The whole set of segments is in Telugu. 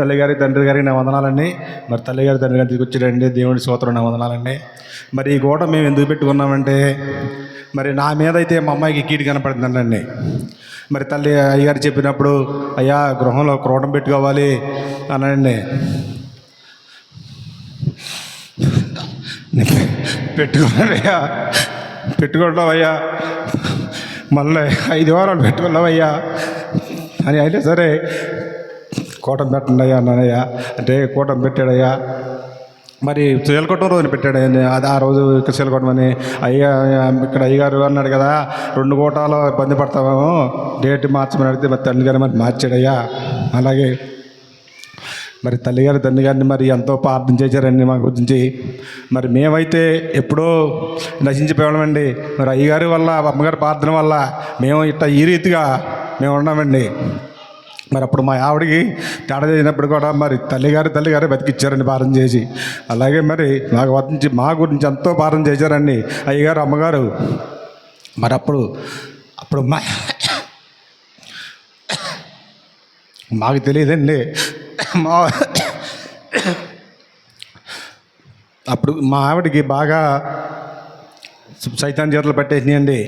తల్లిగారి తండ్రి గారికి నా వందనాలండి మరి తల్లిగారి తండ్రి గారి తీసుకొచ్చారండి. దేవుడి స్తోత్రం నా వందనాలండి మరి ఈ గోడ మేము ఎందుకు పెట్టుకున్నామంటే మరి నా మీద అయితే మా అమ్మాయికి కీడు కనపడుతుందండి. మరి తల్లి అయ్యగారు చెప్పినప్పుడు అయ్యా గృహంలో క్రోటం పెట్టుకోవాలి అనండి. పెట్టుకున్నావయ్యా పెట్టుకుంటావయ్యా. మళ్ళీ ఐదు వారాలు పెట్టుకున్నావయ్యా. అని అయితే సరే కోటం పెట్టండియా నాన్నయ్య అంటే కూటం పెట్టాడయ్యా. మరి చీలకొట్టం రోజున పెట్టాడు అది ఆ రోజు ఇక్కడ చీలకొట్టం అని. అయ్యా ఇక్కడ అయ్యగారు అన్నాడు కదా రెండు కోటాలు ఇబ్బంది పడతామేమో డేట్ మార్చమని అడిగితే మరి తండ్రి గారు మరి మార్చాడయ్యా. అలాగే మరి తల్లిగారు తండ్రి గారిని మరి ఎంతో ప్రార్థన చేశారండి మా గురించి. మరి మేమైతే ఎప్పుడో నశించిపోయామండి. మరి అయ్యగారి వల్ల అమ్మగారి ప్రార్థన వల్ల మేము ఇట్ట ఈ రీతిగా మేము ఉన్నామండి మరి అప్పుడు మా ఆవిడకి తేడా చేసినప్పుడు కూడా మరి తల్లిగారు తల్లిగారే బతికిచ్చారండి భారం చేసి. అలాగే మరి నాకు వర్తించి మా గురించి ఎంతో భారం చేశారండి. అయ్యగారు అమ్మగారు. మరి అప్పుడు అప్పుడు మా మాకు తెలియదండి. మా అప్పుడు మా ఆవిడకి బాగా సైతాన్ చేతులు పెట్టేసినాయండి.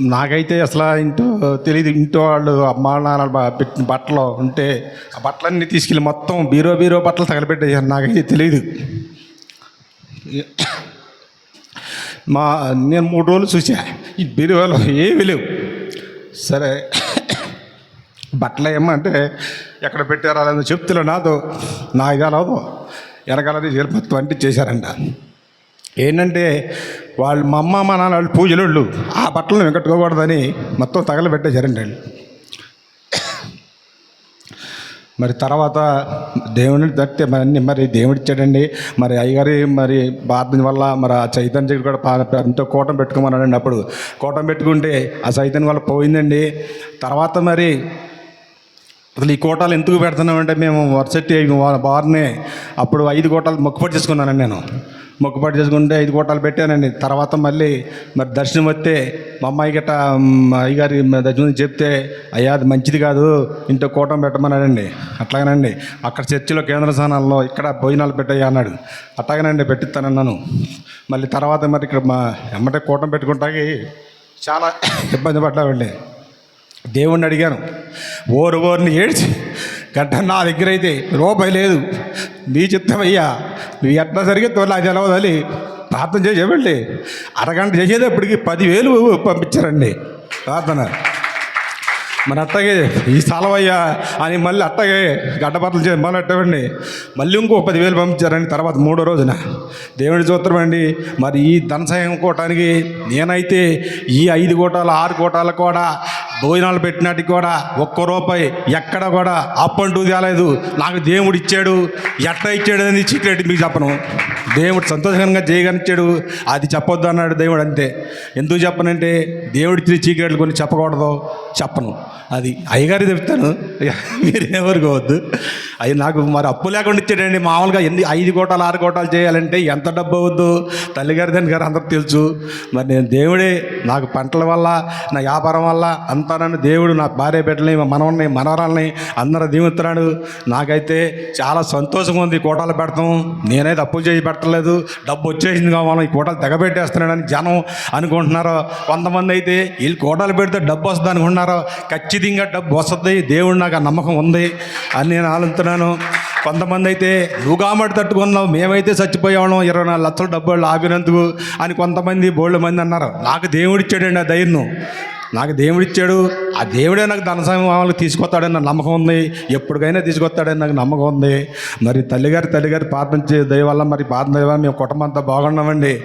నాకైతే అసలు ఇంటో తెలియదు ఇంట్లో వాళ్ళు అమ్మ నాన్న పెట్టిన బట్టలు ఉంటే ఆ బట్టలన్నీ తీసుకెళ్ళి మొత్తం బీరో బీరో బట్టలు తగలబెట్టేసారు నాకైతే తెలియదు మా నేను మూడు రోజులు చూసా. ఈ బీరువాలో ఏమీ లేవు. సరే బట్టలు ఏమంటే ఎక్కడ పెట్టారు అలా చెప్తులే నాతో. నా ఇది అలాదో వెనకాలది మొత్తం అంటించేశారంట ఏంటంటే వాళ్ళు మా అమ్మ మా నాన్న వాళ్ళు పూజలోళ్ళు ఆ బట్టలను వెంకట్టుకోకూడదని మొత్తం తగలబెట్టేశారండి వాళ్ళు. మరి తర్వాత దేవుడిని తట్టే మరి అన్ని మరి దేవుడు ఇచ్చాడండి మరి అయ్యగారి మరి బాధ వల్ల మరి ఆ చైతన్య కూడా ఎంతో కూటం పెట్టుకోమన్నాడండి అప్పుడు. కూటం పెట్టుకుంటే ఆ చైతన్యం వల్ల పోయిందండి. తర్వాత మరి అసలు ఈ కోటాలు ఎందుకు పెడుతున్నామంటే మేము వరుసటి బార్నే అప్పుడు ఐదు కోటాలు మొక్కుపడి చేసుకున్నానండి నేను. మొక్కుపడి చేసుకుంటే ఐదు కోటాలు పెట్టానండి. తర్వాత మళ్ళీ మరి దర్శనం వస్తే మా అమ్మాయి గట్ట అయ్యగారి దర్శనం చెప్తే అయ్యా అది మంచిది కాదు ఇంట్లో కోటం పెట్టమన్నాడండి. అట్లాగేనండి. అక్కడ చర్చిలో కేంద్ర స్థానాల్లో ఇక్కడ భోజనాలు పెట్టాయి అన్నాడు. అట్లాగేనండి పెట్టిస్తానన్నాను మళ్ళీ తర్వాత మరి ఇక్కడ మా ఎమ్మటే కోటం పెట్టుకుంటాకి చాలా ఇబ్బంది పడ్డామండి. దేవుణ్ణి అడిగాను ఓరు ఓరిని ఏడ్చి గడ్డ నా దగ్గర అయితే రూపాయి లేదు. నీ చిత్తమయ్యా నువ్వు ఎట్లా జరిగితే నాకు తెలవదని ప్రార్థన చేసేవాళ్ళి. అరగంట చేసేటప్పటికి పదివేలు పంపించారండి. ప్రార్థన. మరి అట్టగే ఈ స్థలమయ్యా అని మళ్ళీ అట్టగే గడ్డపత్రలు చేసి మళ్ళీ అట్టవండి మళ్ళీ ఇంకో పదివేలు పంపించారండి తర్వాత మూడో రోజున. దేవుడి చూత్రం మరి ఈ ధన కోటానికి నేనైతే ఈ ఐదు కోటాలు ఆరు కోటాలు కూడా భోజనాలు పెట్టినాటికి కూడా ఒక్క రూపాయి ఎక్కడ కూడా అప్ అంటూ తేలేదు. నాకు దేవుడు ఇచ్చాడు. ఎట్లా ఇచ్చాడు అని సీక్రెట్ మీకు చెప్పను. దేవుడు సంతోషకరంగా చేయగనిచ్చాడు అది చెప్పొద్దు అన్నాడు దేవుడు అంతే. ఎందుకు చెప్పనంటే దేవుడి ఇచ్చిన చీకట్లు కొన్ని చెప్పకూడదు. చెప్పను. అది అయ్యగారి చెప్తాను. మీరు ఎవరుకోవద్దు అవి నాకు మరి అప్పు లేకుండా ఇచ్చాడండి మామూలుగా ఎన్ని ఐదు కోటాలు ఆరు కోటాలు చేయాలంటే ఎంత డబ్బు అవద్దు తల్లిగారి దాని గారు అందరికి తెలుసు. మరి నేను దేవుడే నాకు పంటల వల్ల నా వ్యాపారం వల్ల అంతా నన్ను దేవుడు నా భార్య బిడ్డలని మనవల్ని మనవరాలని అందరూ దీవిస్తున్నాడు నాకైతే చాలా సంతోషంగా ఉంది ఈ కోటాలు పెడతాం. నేనైతే అప్పులు చేసి పెట్టలేదు. డబ్బు వచ్చేసింది కావాలి. ఈ కోటాలు తెగబెట్టేస్తున్నాడని జనం అనుకుంటున్నారు. కొంతమంది అయితే వీళ్ళు కోటాలు పెడితే డబ్బు వస్తుంది అనుకుంటున్నారు. ఖచ్చితంగా డబ్బు వస్తుంది. దేవుడు నాకు ఆ నమ్మకం ఉంది అని నేను ఆలోచన చెప్తున్నాను కొంతమంది అయితే నువ్వు కామటి తట్టుకున్నావు మేమైతే చచ్చిపోయాము ఇరవై నాలుగు లక్షల డబ్బులు ఆపినందుకు అని కొంతమంది బోళ్ళ మంది అన్నారు. నాకు దేవుడిచ్చాడండి ఆ ధైర్యం నాకు దేవుడిచ్చాడు ఆ దేవుడే నాకు ధన సమయాలకు తీసుకొస్తాడని నాకు నమ్మకం ఉంది. ఎప్పటికైనా తీసుకొస్తాడని నాకు నమ్మకం ఉంది. మరి తల్లిగారి తల్లిగారి ప్రార్థన చే దయ వల్ల మరి ప్రార్థన దయ మేము కుటుంబం అంతా బాగున్నామండి.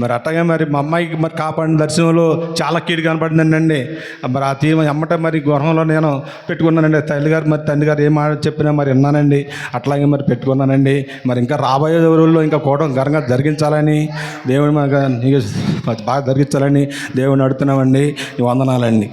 మరి అట్టగా మరి మా అమ్మాయికి మరి కాపాడిన దర్శనంలో చాలా కీడు కనపడిందండి. మరి ఆ తీమ ఎమ్మట మరి గృహంలో నేను పెట్టుకున్నానండి. తల్లిగారు మరి తండ్రి గారు ఏం చెప్పినా మరి విన్నానండి. అట్లాగే మరి పెట్టుకున్నానండి. మరి ఇంకా రాబోయే రోజుల్లో ఇంకా కూడా ఘనంగా జరిగించాలని దేవుని మనకు బాగా జరిగించాలని దేవుని అడుగుతున్నామండి. ఈ వందనాలండి.